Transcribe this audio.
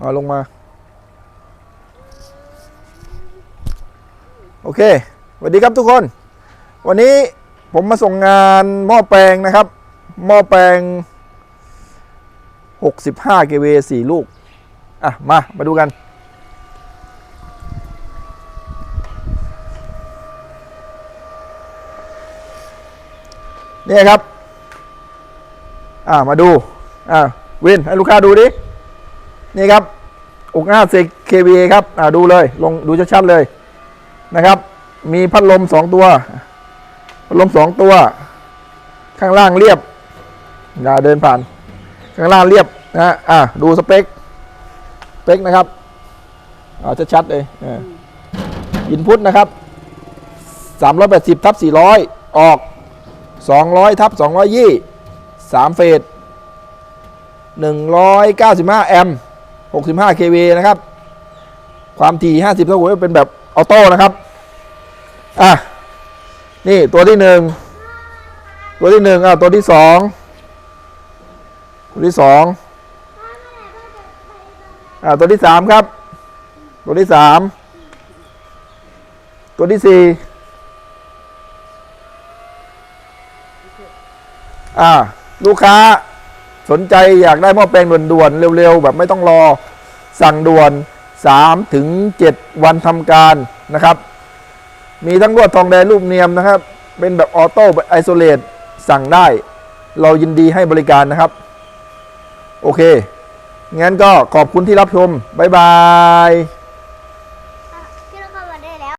เอาลงมา โอเคสวัสดีครับทุกคน วันนี้ผมมาส่งงานหม้อแปลงนะครับ หม้อแปลง 65 kV 4 ลูก อะ มา มาดูกัน นี่ครับ อ่ามาดู อ่าวิน ให้ลูกค้าดูดิ นี่ครับ อกห้าสิบ kVA ครับอ่าดูเลยลงดูชัดๆเลยนะครับ มีพัดลมสองตัว พัดลมสองตัว ข้างล่างเรียบอย่าเดินผ่าน ข้างล่างเรียบนะอ่าดูสเปคสเปคนะครับเอาชัดๆเลยอินพุตนะครับ380ทับ400 ออก 200ทับ220 3 เฟส195 แอมป์ 65 kV นะครับ ความถี่ 50เท่ากับเป็นแบบออโต้นะครับ อะ นี่ตัวที่หนึ่ง ตัวที่หนึ่งอะตัวที่สอง ตัวที่สองอ่าตัวที่สามครับ ตัวที่สาม ตัวที่สี่อ่า ลูกค้า สนใจอยากได้หม้อแปลงด่วนๆเร็วๆ แบบไม่ต้องรอสั่งด่วน 3 ถึง 7 วันทำการนะครับ มีทั้งลวดทองแดงรูปเนียมนะครับ เป็นแบบออโต้ไอโซเลตสั่งได้ เรายินดีให้บริการนะครับ โอเค งั้นก็ขอบคุณที่รับชม บ๊ายบาย